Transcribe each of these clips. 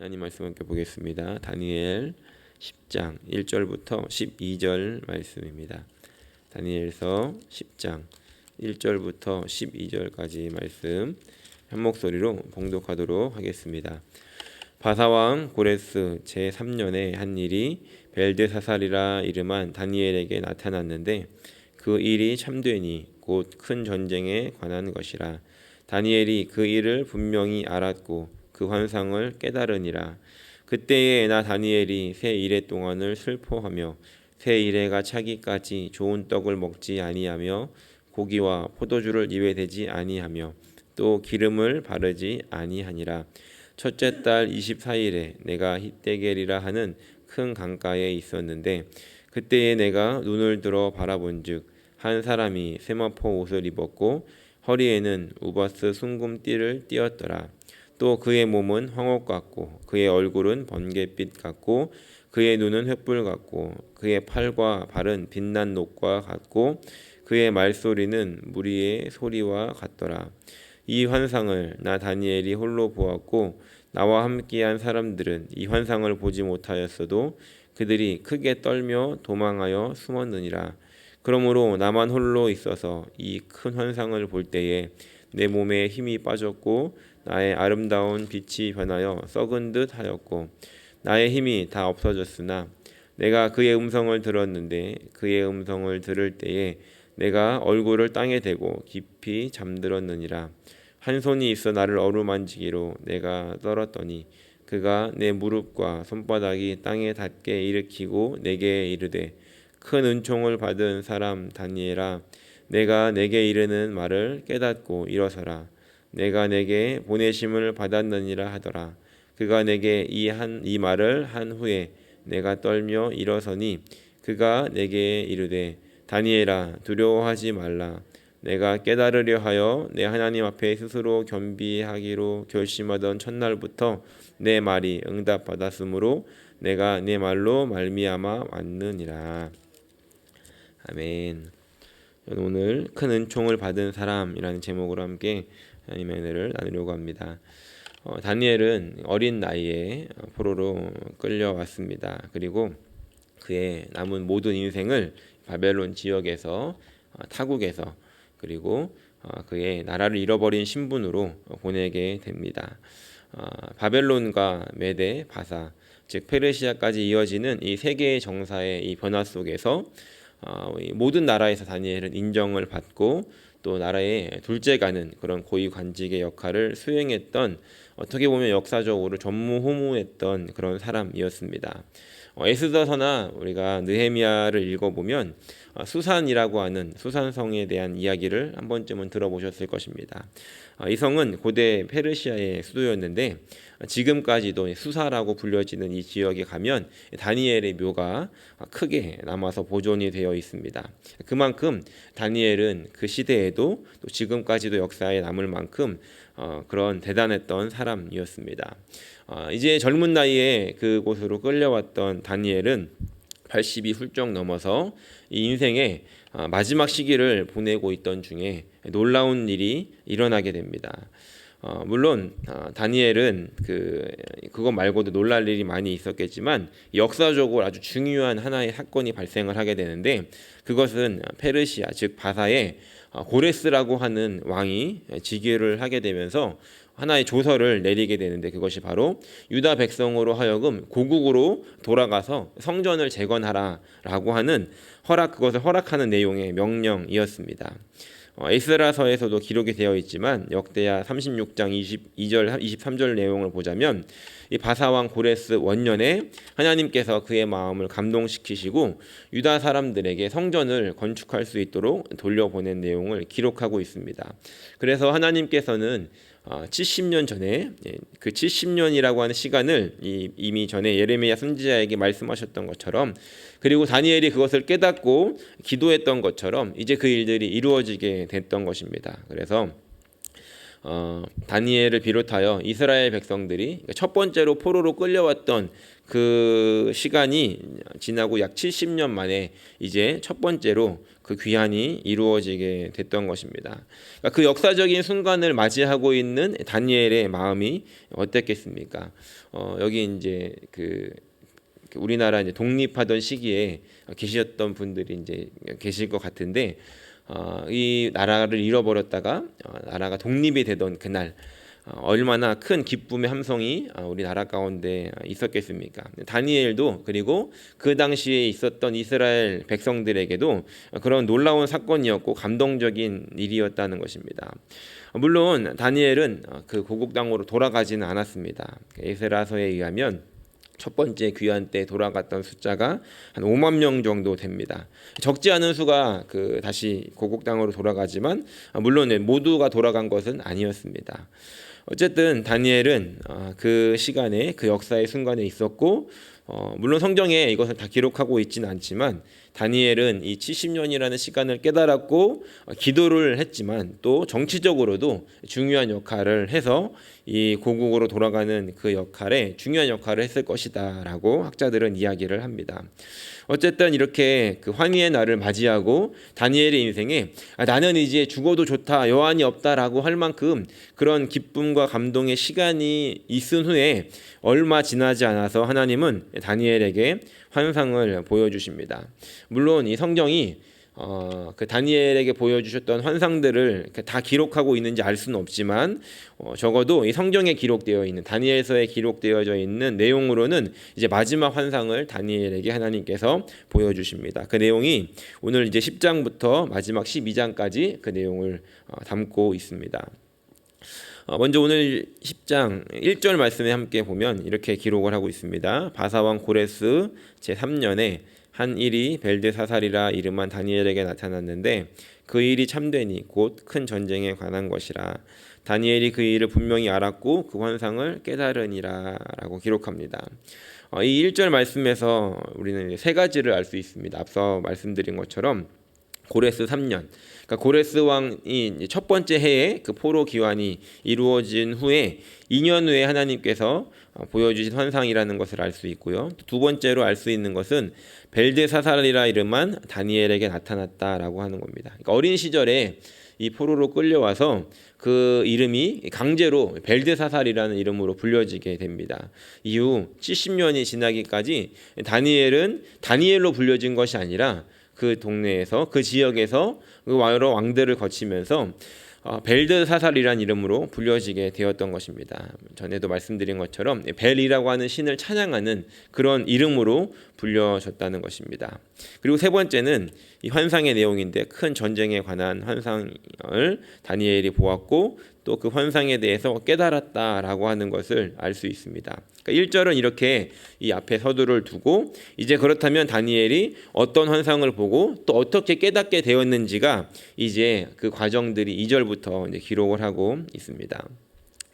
하나님 말씀 함께 보겠습니다. 다니엘 10장 1절부터 12절 말씀입니다. 다니엘서 10장 1절부터 12절까지 말씀 한 목소리로 봉독하도록 하겠습니다. 바사왕 고레스 제 3년에 한 일이 벨드사살이라 이름한 다니엘에게 나타났는데 그 일이 참되니 곧 큰 전쟁에 관한 것이라 다니엘이 그 일을 분명히 알았고 그 환상을 깨달으니라. 그때에 나 다니엘이 새 이래 동안을 슬퍼하며 새 이래가 차기까지 좋은 떡을 먹지 아니하며 고기와 포도주를 입에 대지 아니하며 또 기름을 바르지 아니하니라. 첫째 달 24일에 내가 히데겔이라 하는 큰 강가에 있었는데 그때에 내가 눈을 들어 바라본즉 한 사람이 세마포 옷을 입었고 허리에는 우바스 순금띠를 띠었더라 또 그의 몸은 황옥 같고 그의 얼굴은 번갯빛 같고 그의 눈은 횃불 같고 그의 팔과 발은 빛난 녹과 같고 그의 말소리는 무리의 소리와 같더라. 이 환상을 나 다니엘이 홀로 보았고 나와 함께한 사람들은 이 환상을 보지 못하였어도 그들이 크게 떨며 도망하여 숨었느니라. 그러므로 나만 홀로 있어서 이 큰 환상을 볼 때에 내 몸에 힘이 빠졌고 나의 아름다운 빛이 변하여 썩은 듯 하였고 나의 힘이 다 없어졌으나 내가 그의 음성을 들었는데 그의 음성을 들을 때에 내가 얼굴을 땅에 대고 깊이 잠들었느니라. 한 손이 있어 나를 어루만지기로 내가 떨었더니 그가 내 무릎과 손바닥이 땅에 닿게 일으키고 내게 이르되 큰 은총을 받은 사람 다니엘아 내가 내게 이르는 말을 깨닫고 일어서라 내가 내게 보내심을 받았느니라 하더라. 그가 내게 이 한 이 말을 한 후에 내가 떨며 일어서니 그가 내게 이르되 다니엘아 두려워하지 말라. 내가 깨달으려 하여 내 하나님 앞에 스스로 겸비하기로 결심하던 첫날부터 내 말이 응답받았으므로 내가 내 말로 말미암아 왔느니라. 아멘. 오늘 큰 은총을 받은 사람이라는 제목으로 함께 하나님의 은혜를 나누려고 합니다. 어, 다니엘은 어린 나이에 포로로 끌려왔습니다. 그리고 그의 남은 모든 인생을 바벨론 지역에서 어, 타국에서 그리고 어, 그의 나라를 잃어버린 신분으로 보내게 됩니다. 어, 바벨론과 메데, 바사, 즉 페르시아까지 이어지는 이 세 개의 정사의 이 변화 속에서 어, 모든 나라에서 다니엘은 인정을 받고 또 나라의 둘째가는 그런 고위 관직의 역할을 수행했던 어떻게 보면 역사적으로 전무후무했던 그런 사람이었습니다. 어, 에스더서나 우리가 느헤미야를 읽어보면 어, 수산이라고 하는 수산성에 대한 이야기를 한 번쯤은 들어보셨을 것입니다. 어, 이 성은 고대 페르시아의 수도였는데 지금까지도 수사라고 불려지는 이 지역에 가면 다니엘의 묘가 크게 남아서 보존이 되어 있습니다. 그만큼 다니엘은 그 시대에도 또 지금까지도 역사에 남을 만큼 어, 그런 대단했던 사람이었습니다. 어, 이제 젊은 나이에 그곳으로 끌려왔던 다니엘은 80이 훌쩍 넘어서 이 인생의 어, 마지막 시기를 보내고 있던 중에 놀라운 일이 일어나게 됩니다. 어, 물론 어, 다니엘은 그 그것 말고도 놀랄 일이 많이 있었겠지만 역사적으로 아주 중요한 하나의 사건이 발생을 하게 되는데 그것은 페르시아 즉 바사의 어, 고레스라고 하는 왕이 즉위를 하게 되면서 하나의 조서를 내리게 되는데 그것이 바로 유다 백성으로 하여금 고국으로 돌아가서 성전을 재건하라라고 하는 허락 그것을 허락하는 내용의 명령이었습니다. 어, 에스라서에서도 기록이 되어 있지만 역대하 36장 22절 23절 내용을 보자면 이 바사왕 고레스 원년에 하나님께서 그의 마음을 감동시키시고 유다 사람들에게 성전을 건축할 수 있도록 돌려보낸 내용을 기록하고 있습니다. 그래서 하나님께서는 70년 어, 전에 예, 그 70년이라고 하는 시간을 이미 전에 예레미야 선지자에게 말씀하셨던 것처럼 그리고 다니엘이 그것을 깨닫고 기도했던 것처럼 이제 그 일들이 이루어지게 됐던 것입니다. 그래서 어, 다니엘을 비롯하여 이스라엘 백성들이 그러니까 첫 번째로 포로로 끌려왔던 그 시간이 지나고 약 70년 만에 이제 첫 번째로 그 귀환이 이루어지게 됐던 것입니다. 그러니까 그 역사적인 순간을 맞이하고 있는 다니엘의 마음이 어땠겠습니까? 어, 여기 이제 그 우리나라 이제 독립하던 시기에 계셨던 분들이 이제 계실 것 같은데 어, 이 나라를 잃어버렸다가 어, 나라가 독립이 되던 그날 어, 얼마나 큰 기쁨의 함성이 어, 우리 나라 가운데 있었겠습니까? 다니엘도 그리고 그 당시에 있었던 이스라엘 백성들에게도 그런 놀라운 사건이었고 감동적인 일이었다는 것입니다. 물론 다니엘은 어, 그 고국 땅으로 돌아가지는 않았습니다. 에스라서에 의하면 첫 번째 귀환 때 돌아갔던 숫자가 한 5만 명 정도 됩니다. 적지 않은 수가 그 다시 고국 땅으로 돌아가지만 아, 물론 모두가 돌아간 것은 아니었습니다. 어쨌든 다니엘은 아, 그 시간에 그 역사의 순간에 있었고 어, 물론 성경에 이것을 다 기록하고 있지는 않지만 다니엘은 이 70년이라는 시간을 깨달았고 어, 기도를 했지만 또 정치적으로도 중요한 역할을 해서 이 고국으로 돌아가는 그 역할에 중요한 역할을 했을 것이다라고 학자들은 이야기를 합니다. 어쨌든 이렇게 그 환희의 날을 맞이하고 다니엘의 인생에 아, 나는 이제 죽어도 좋다 여한이 없다라고 할 만큼 그런 기쁨과 감동의 시간이 있은 후에 얼마 지나지 않아서 하나님은 다니엘에게 환상을 보여주십니다. 물론 이 성경이 어, 그 다니엘에게 보여주셨던 환상들을 다 기록하고 있는지 알 수는 없지만 어, 적어도 이 성경에 기록되어 있는 다니엘서에 기록되어져 있는 내용으로는 이제 마지막 환상을 다니엘에게 하나님께서 보여주십니다. 그 내용이 오늘 이제 10장부터 마지막 12장까지 그 내용을 어, 담고 있습니다. 어, 먼저 오늘 10장 1절 말씀에 함께 보면 이렇게 기록을 하고 있습니다. 바사왕 고레스 제3년에 한 일이 벨드사살이라 이름한 다니엘에게 나타났는데 그 일이 참되니 곧 큰 전쟁에 관한 것이라 다니엘이 그 일을 분명히 알았고 그 환상을 깨달으니라라고 기록합니다. 어, 이 1절 말씀에서 우리는 세 가지를 알 수 있습니다. 앞서 말씀드린 것처럼 고레스 3년 그러니까 고레스 왕이 첫 번째 해에 그 포로 기환이 이루어진 후에 2년 후에 하나님께서 어, 보여주신 환상이라는 것을 알 수 있고요. 두 번째로 알 수 있는 것은 벨데사살이라 이름만 다니엘에게 나타났다라고 하는 겁니다. 그러니까 어린 시절에 이 포로로 끌려와서 그 이름이 강제로 벨데사살이라는 이름으로 불려지게 됩니다. 이후 70년이 지나기까지 다니엘은 다니엘로 불려진 것이 아니라 그 동네에서 그 지역에서 그 여러 왕들을 거치면서 어, 벨드사살이란 이름으로 불려지게 되었던 것입니다. 전에도 말씀드린 것처럼 벨이라고 하는 신을 찬양하는 그런 이름으로 불려졌다는 것입니다. 그리고 세 번째는 이 환상의 내용인데 큰 전쟁에 관한 환상을 다니엘이 보았고 또 그 환상에 대해서 깨달았다라고 하는 것을 알 수 있습니다. 그러니까 1절은 이렇게 이 앞에 서두를 두고 이제 그렇다면 다니엘이 어떤 환상을 보고 또 어떻게 깨닫게 되었는지가 이제 그 과정들이 2절부터 이제 기록을 하고 있습니다.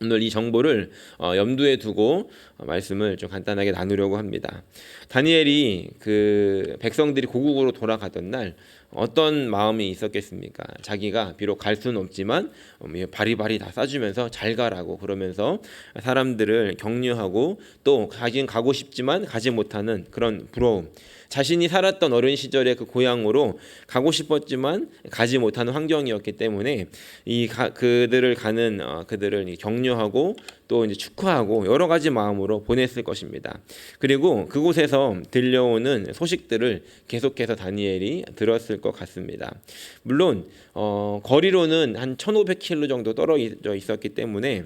오늘 이 정보를 어, 염두에 두고 말씀을 좀 간단하게 나누려고 합니다. 다니엘이 그 백성들이 고국으로 돌아가던 날 어떤 마음이 있었겠습니까? 자기가 비록 갈 수는 없지만 어, 뭐 바리바리 다 싸주면서 잘 가라고 그러면서 사람들을 격려하고 또 가긴 가고 싶지만 가지 못하는 그런 부러움. 자신이 살았던 어린 시절의 그 고향으로 가고 싶었지만 가지 못하는 환경이었기 때문에 이 가, 그들을 가는 어, 그들을 격려하고 또 이제 축하하고 여러 가지 마음으로 보냈을 것입니다. 그리고 그곳에서 들려오는 소식들을 계속해서 다니엘이 들었을 것 같습니다. 물론 어, 거리로는 한 1,500km 정도 떨어져 있었기 때문에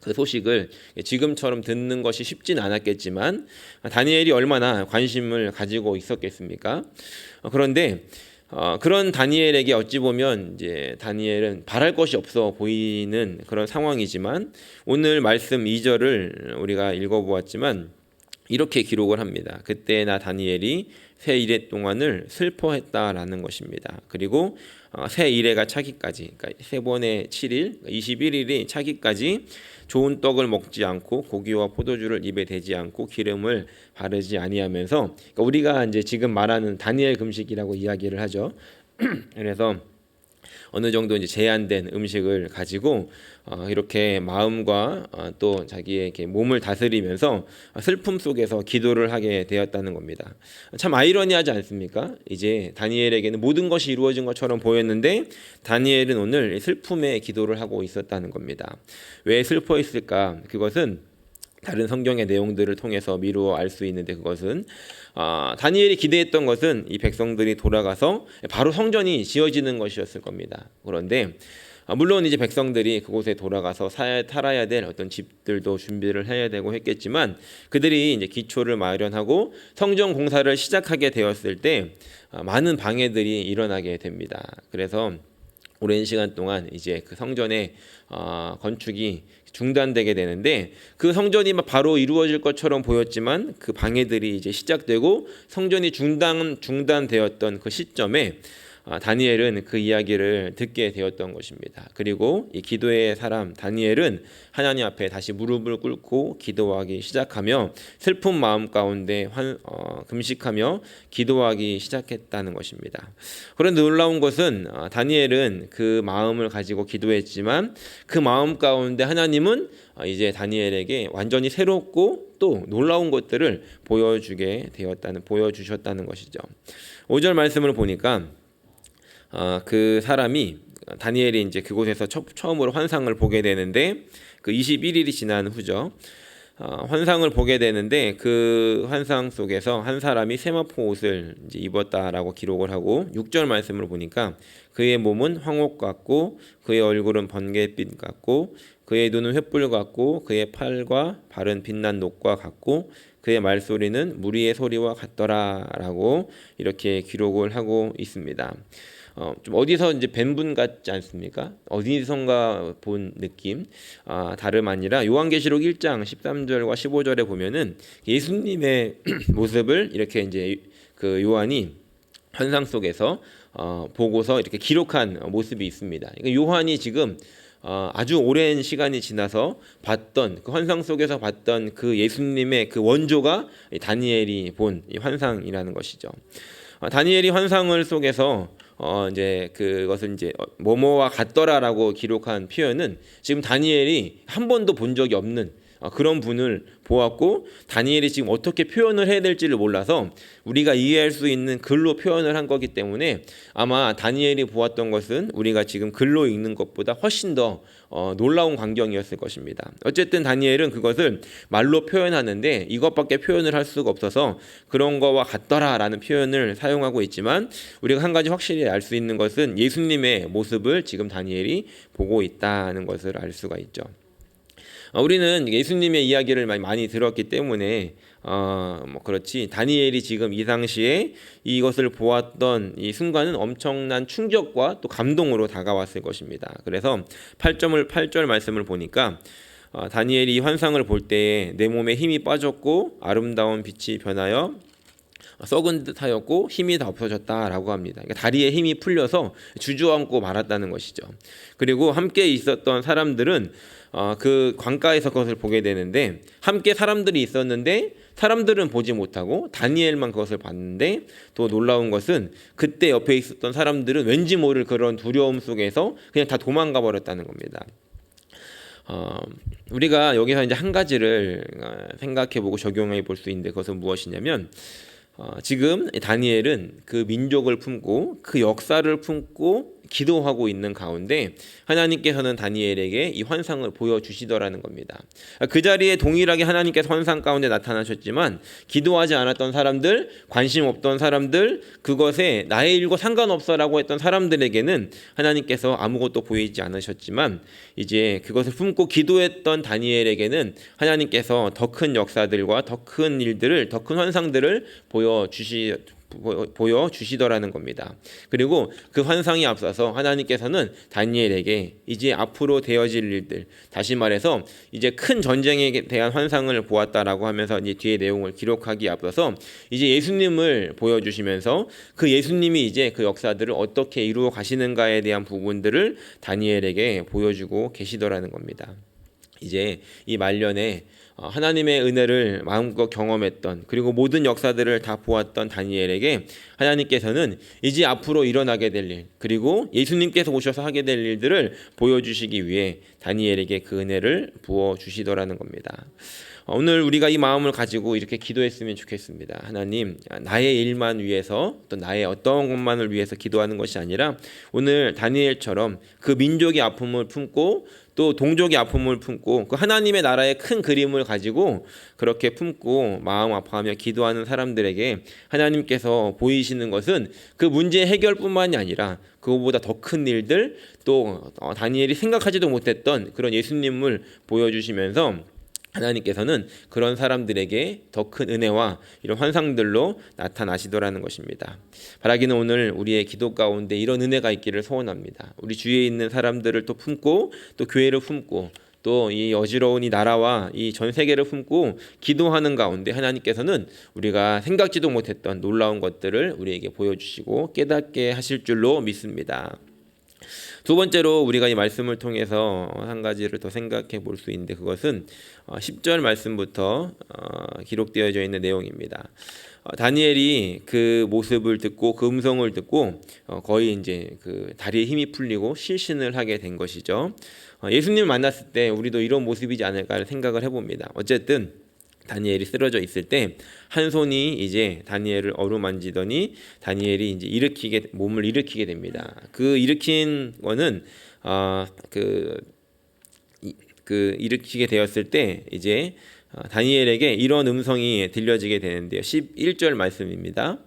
그 소식을 지금처럼 듣는 것이 쉽진 않았겠지만 다니엘이 얼마나 관심을 가지고 있었겠습니까? 어, 그런데 어, 그런 다니엘에게 어찌 보면 이제 다니엘은 바랄 것이 없어 보이는 그런 상황이지만 오늘 말씀 2절을 우리가 읽어보았지만 이렇게 기록을 합니다. 그때 나 다니엘이 새 일해 동안을 슬퍼했다라는 것입니다. 그리고 어, 새 일해가 차기까지, 그러니까 세 번의 7일, 21일이 차기까지 좋은 떡을 먹지 않고 고기와 포도주를 입에 대지 않고 기름을 바르지 아니하면서 그러니까 우리가 이제 지금 말하는 다니엘 금식이라고 이야기를 하죠. 그래서 어느 정도 이제 제한된 음식을 가지고 어, 이렇게 마음과 어, 또 자기의 이렇게 몸을 다스리면서 슬픔 속에서 기도를 하게 되었다는 겁니다. 참 아이러니하지 않습니까? 이제 다니엘에게는 모든 것이 이루어진 것처럼 보였는데 다니엘은 오늘 슬픔의 기도를 하고 있었다는 겁니다. 왜 슬퍼했을까? 그것은 다른 성경의 내용들을 통해서 미루어 알 수 있는데 그것은 아, 다니엘이 기대했던 것은 이 백성들이 돌아가서 바로 성전이 지어지는 것이었을 겁니다. 그런데 아, 물론 이제 백성들이 그곳에 돌아가서 사, 살아야 될 어떤 집들도 준비를 해야 되고 했겠지만 그들이 이제 기초를 마련하고 성전 공사를 시작하게 되었을 때 아, 많은 방해들이 일어나게 됩니다. 그래서 오랜 시간 동안 이제 그 성전의 어, 건축이 중단되게 되는데 그 성전이 막 바로 이루어질 것처럼 보였지만 그 방해들이 이제 시작되고 성전이 중단 중단되었던 그 시점에 아, 다니엘은 그 이야기를 듣게 되었던 것입니다. 그리고 이 기도의 사람 다니엘은 하나님 앞에 다시 무릎을 꿇고 기도하기 시작하며 슬픈 마음 가운데 환, 어, 금식하며 기도하기 시작했다는 것입니다. 그런데 놀라운 것은 어, 다니엘은 그 마음을 가지고 기도했지만 그 마음 가운데 하나님은 어, 이제 다니엘에게 완전히 새롭고 또 놀라운 것들을 보여주게 되었다는 보여주셨다는 것이죠. 5절 말씀을 보니까 어, 그 사람이 다니엘이 이제 그곳에서 처, 처음으로 환상을 보게 되는데 그 21일이 지난 후죠. 어, 환상을 보게 되는데 그 환상 속에서 한 사람이 세마포 옷을 이제 입었다라고 기록을 하고 6절 말씀을 보니까 그의 몸은 황옥 같고 그의 얼굴은 번개빛 같고 그의 눈은 횃불 같고 그의 팔과 발은 빛난 녹과 같고 그의 말소리는 무리의 소리와 같더라라고 이렇게 기록을 하고 있습니다. 어, 좀 어디서 이제 뵌 분 같지 않습니까? 어디선가 본 느낌. 아, 다름 아니라 요한계시록 1장 13절과 15절에 보면은 예수님의 모습을 이렇게 이제 그 요한이 환상 속에서 어, 보고서 이렇게 기록한 모습이 있습니다. 그러니까 요한이 지금 어, 아주 오랜 시간이 지나서 봤던 그 환상 속에서 봤던 그 예수님의 그 원조가 다니엘이 본이 환상이라는 것이죠. 어, 다니엘이 환상을 속에서 어 이제 그것을 이제 뭐뭐와 같더라라고 기록한 표현은 지금 다니엘이 한 번도 본 적이 없는 어, 그런 분을 보았고 다니엘이 지금 어떻게 표현을 해야 될지를 몰라서 우리가 이해할 수 있는 글로 표현을 한 거기 때문에 아마 다니엘이 보았던 것은 우리가 지금 글로 읽는 것보다 훨씬 더 어, 놀라운 광경이었을 것입니다. 어쨌든 다니엘은 그것을 말로 표현하는데 이것밖에 표현을 할 수가 없어서 그런 거와 같더라라는 표현을 사용하고 있지만 우리가 한 가지 확실히 알 수 있는 것은 예수님의 모습을 지금 다니엘이 보고 있다는 것을 알 수가 있죠. 어, 우리는 예수님의 이야기를 많이, 많이 들었기 때문에 어, 뭐 그렇지 다니엘이 지금 이 당시에 이것을 보았던 이 순간은 엄청난 충격과 또 감동으로 다가왔을 것입니다. 그래서 8점을 8절 말씀을 보니까 어, 다니엘이 환상을 볼 때에 내 몸에 힘이 빠졌고 아름다운 빛이 변하여 썩은 듯하였고 힘이 다 없어졌다라고 합니다. 그러니까 다리에 힘이 풀려서 주저앉고 말았다는 것이죠. 그리고 함께 있었던 사람들은 어, 그 광가에서 그것을 보게 되는데 함께 사람들이 있었는데 사람들은 보지 못하고 다니엘만 그것을 봤는데 또 놀라운 것은 그때 옆에 있었던 사람들은 왠지 모를 그런 두려움 속에서 그냥 다 도망가 버렸다는 겁니다. 어, 우리가 여기서 이제 한 가지를 어, 생각해 보고 적용해 볼 수 있는데 그것은 무엇이냐면 어, 지금 다니엘은 그 민족을 품고 그 역사를 품고 기도하고 있는 가운데 하나님께서는 다니엘에게 이 환상을 보여주시더라는 겁니다. 그 자리에 동일하게 하나님께서 환상 가운데 나타나셨지만 기도하지 않았던 사람들, 관심 없던 사람들, 그것에 나의 일과 상관없어라고 했던 사람들에게는 하나님께서 아무것도 보이지 않으셨지만 이제 그것을 품고 기도했던 다니엘에게는 하나님께서 더 큰 역사들과 더 큰 일들을, 더 큰 환상들을 보여주시 보여 주시더라는 겁니다. 그리고 그 환상이 앞서서 하나님께서는 다니엘에게 이제 앞으로 되어질 일들, 다시 말해서 이제 큰 전쟁에 대한 환상을 보았다라고 하면서 이제 뒤에 내용을 기록하기 앞서서 이제 예수님을 보여주시면서 그 예수님이 이제 그 역사들을 어떻게 이루어 가시는가에 대한 부분들을 다니엘에게 보여주고 계시더라는 겁니다. 이제 이 말년에 어, 하나님의 은혜를 마음껏 경험했던 그리고 모든 역사들을 다 보았던 다니엘에게 하나님께서는 이제 앞으로 일어나게 될 일, 그리고 예수님께서 오셔서 하게 될 일들을 보여주시기 위해 다니엘에게 그 은혜를 부어 주시더라는 겁니다. 어, 오늘 우리가 이 마음을 가지고 이렇게 기도했으면 좋겠습니다. 하나님, 나의 일만 위해서 또 나의 어떤 것만을 위해서 기도하는 것이 아니라 오늘 다니엘처럼 그 민족의 아픔을 품고 또 동족의 아픔을 품고 그 하나님의 나라의 큰 그림을 가지고 그렇게 품고 마음 아파하며 기도하는 사람들에게 하나님께서 보이시는 것은 그 문제 해결뿐만이 아니라 그거보다 더 큰 일들 또 어, 다니엘이 생각하지도 못했던 그런 예수님을 보여주시면서 하나님께서는 그런 사람들에게 더 큰 은혜와 이런 환상들로 나타나시더라는 것입니다. 바라기는 오늘 우리의 기도 가운데 이런 은혜가 있기를 소원합니다. 우리 주위에 있는 사람들을 또 품고 또 교회를 품고 또 이 어지러운 이 나라와 이 전 세계를 품고 기도하는 가운데 하나님께서는 우리가 생각지도 못했던 놀라운 것들을 우리에게 보여주시고 깨닫게 하실 줄로 믿습니다. 두 번째로 우리가 이 말씀을 통해서 한 가지를 더 생각해 볼 수 있는데 그것은 10절 말씀부터 어, 기록되어져 있는 내용입니다. 어, 다니엘이 그 모습을 듣고 그 음성을 듣고 어, 거의 이제 그 다리에 힘이 풀리고 실신을 하게 된 것이죠. 예수님을 만났을 때 우리도 이런 모습이지 않을까 생각을 해봅니다. 어쨌든 다니엘이 쓰러져 있을 때 한 손이 이제 다니엘을 어루만지더니 다니엘이 이제 일으키게 몸을 일으키게 됩니다. 그 일으킨 거는 아그 그 일으키게 되었을 때 이제 다니엘에게 이런 음성이 들려지게 되는데요. 11절 말씀입니다.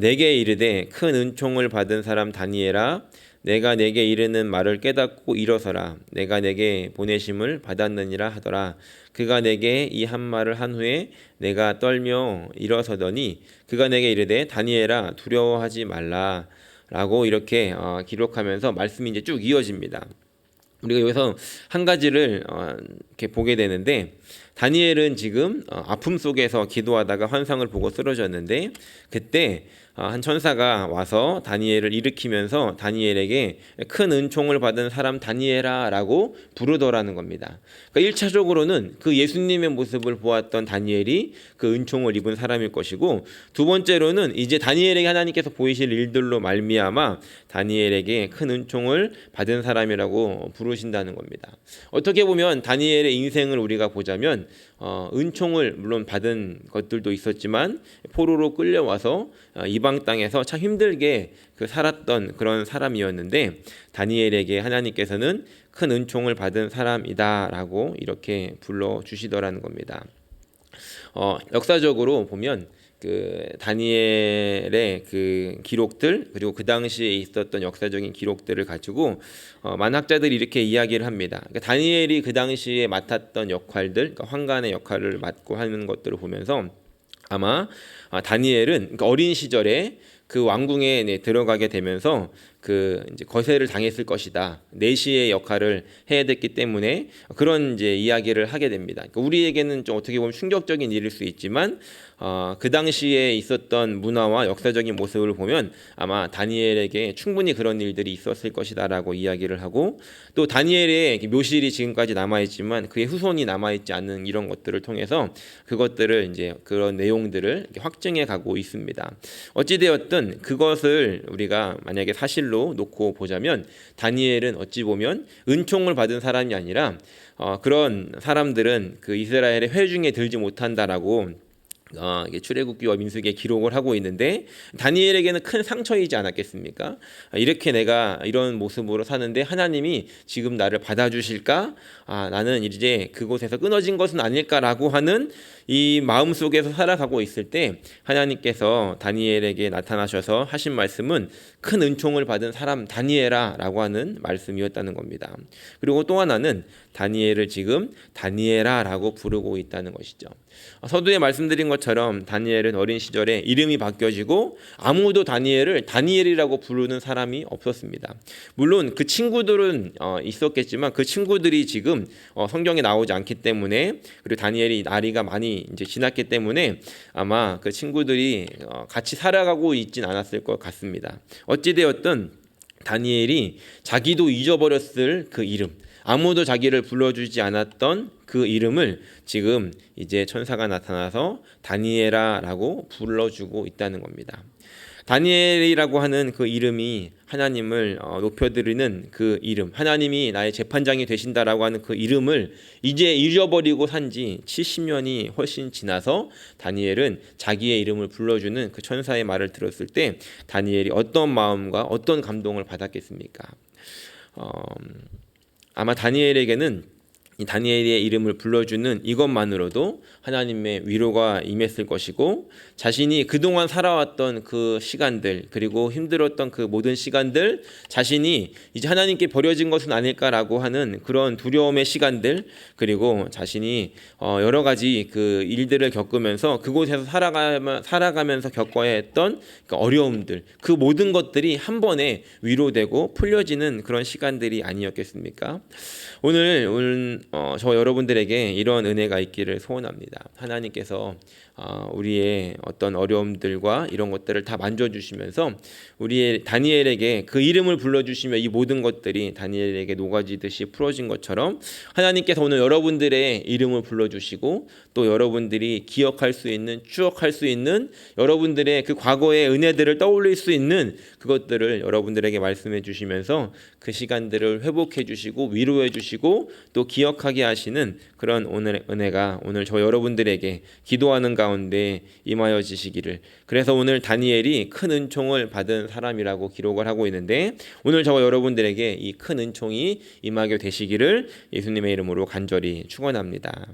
내게 이르되 큰 은총을 받은 사람 다니엘아 내가 내게 이르는 말을 깨닫고 일어서라 내가 내게 보내심을 받았느니라 하더라 그가 내게 이 한 말을 한 후에 내가 떨며 일어서더니 그가 내게 이르되 다니엘아 두려워하지 말라 라고 이렇게 어, 기록하면서 말씀이 이제 쭉 이어집니다. 우리가 여기서 한 가지를 어, 이렇게 보게 되는데 다니엘은 지금 어, 아픔 속에서 기도하다가 환상을 보고 쓰러졌는데 그때 어, 한 천사가 와서 다니엘을 일으키면서 다니엘에게 큰 은총을 받은 사람 다니엘아라고 부르더라는 겁니다. 그러니까 1차적으로는 그 예수님의 모습을 보았던 다니엘이 그 은총을 입은 사람일 것이고 두 번째로는 이제 다니엘에게 하나님께서 보이실 일들로 말미암아 다니엘에게 큰 은총을 받은 사람이라고 부르신다는 겁니다. 어떻게 보면 다니엘의 인생을 우리가 보자면 어, 은총을 물론 받은 것들도 있었지만 포로로 끌려와서 어, 이방 땅에서 참 힘들게 그 살았던 그런 사람이었는데 다니엘에게 하나님께서는 큰 은총을 받은 사람이다라고 이렇게 불러 주시더라는 겁니다. 어, 역사적으로 보면 그 다니엘의 그 기록들 그리고 그 당시에 있었던 역사적인 기록들을 가지고 어, 만학자들이 이렇게 이야기를 합니다. 그러니까 다니엘이 그 당시에 맡았던 역할들, 그러니까 황간의 역할을 맡고 하는 것들을 보면서 아마 아, 다니엘은 그러니까 어린 시절에 그 왕궁에 네, 들어가게 되면서 그 이제 거세를 당했을 것이다. 내시의 역할을 해야 됐기 때문에 그런 이제 이야기를 하게 됩니다. 그러니까 우리에게는 좀 어떻게 보면 충격적인 일일 수 있지만 어, 그 당시에 있었던 문화와 역사적인 모습을 보면 아마 다니엘에게 충분히 그런 일들이 있었을 것이다라고 이야기를 하고 또 다니엘의 묘실이 지금까지 남아 있지만 그의 후손이 남아 있지 않는 이런 것들을 통해서 그것들을 이제 그런 내용들을 확증해 가고 있습니다. 어찌 되었든 그것을 우리가 만약에 사실 로 놓고 보자면 다니엘은 어찌 보면 은총을 받은 사람이 아니라 어, 그런 사람들은 그 이스라엘의 회중에 들지 못한다라고 어, 출애굽기와 민수기에 기록을 하고 있는데 다니엘에게는 큰 상처이지 않았겠습니까? 이렇게 내가 이런 모습으로 사는데 하나님이 지금 나를 받아주실까? 아, 나는 이제 그곳에서 끊어진 것은 아닐까라고 하는 이 마음 속에서 살아가고 있을 때 하나님께서 다니엘에게 나타나셔서 하신 말씀은 큰 은총을 받은 사람 다니엘아라고 하는 말씀이었다는 겁니다. 그리고 또 하나는 다니엘을 지금 다니엘아라고 부르고 있다는 것이죠. 서두에 말씀드린 것처럼 다니엘은 어린 시절에 이름이 바뀌어지고 아무도 다니엘을 다니엘이라고 부르는 사람이 없었습니다. 물론 그 친구들은 어, 있었겠지만 그 친구들이 지금 어, 성경에 나오지 않기 때문에 그리고 다니엘이 나이가 많이 이제 지났기 때문에 아마 그 친구들이 어, 같이 살아가고 있진 않았을 것 같습니다. 어찌 되었든 다니엘이 자기도 잊어버렸을 그 이름 아무도 자기를 불러주지 않았던 그 이름을 지금 이제 천사가 나타나서 다니엘아라고 불러주고 있다는 겁니다. 다니엘이라고 하는 그 이름이 하나님을 어, 높여드리는 그 이름, 하나님이 나의 재판장이 되신다라고 하는 그 이름을 이제 잊어버리고 산 지 70년이 훨씬 지나서 다니엘은 자기의 이름을 불러주는 그 천사의 말을 들었을 때 다니엘이 어떤 마음과 어떤 감동을 받았겠습니까? 어, 아마 다니엘에게는 이 다니엘의 이름을 불러주는 이것만으로도 하나님의 위로가 임했을 것이고 자신이 그동안 살아왔던 그 시간들 그리고 힘들었던 그 모든 시간들 자신이 이제 하나님께 버려진 것은 아닐까라고 하는 그런 두려움의 시간들 그리고 자신이 어 여러 가지 그 일들을 겪으면서 그곳에서 살아가면 살아가면서 겪어야 했던 그 어려움들 그 모든 것들이 한 번에 위로되고 풀려지는 그런 시간들이 아니었겠습니까? 오늘 오늘 어, 저 여러분들에게 이런 은혜가 있기를 소원합니다. 하나님께서 어, 우리의 어떤 어려움들과 이런 것들을 다 만져주시면서 우리의 다니엘에게 그 이름을 불러주시며 이 모든 것들이 다니엘에게 녹아지듯이 풀어진 것처럼 하나님께서 오늘 여러분들의 이름을 불러주시고 또 여러분들이 기억할 수 있는 추억할 수 있는 여러분들의 그 과거의 은혜들을 떠올릴 수 있는 그것들을 여러분들에게 말씀해 주시면서 그 시간들을 회복해 주시고 위로해 주시고 또 기억 하게 하시는 그런 오늘 은혜가 오늘 저 여러분들에게 기도하는 가운데 임하여 지시기를 그래서 오늘 다니엘이 큰 은총을 받은 사람이라고 기록을 하고 있는데 오늘 저 여러분들에게 이 큰 은총이 임하게 되시기를 예수님의 이름으로 간절히 축원합니다.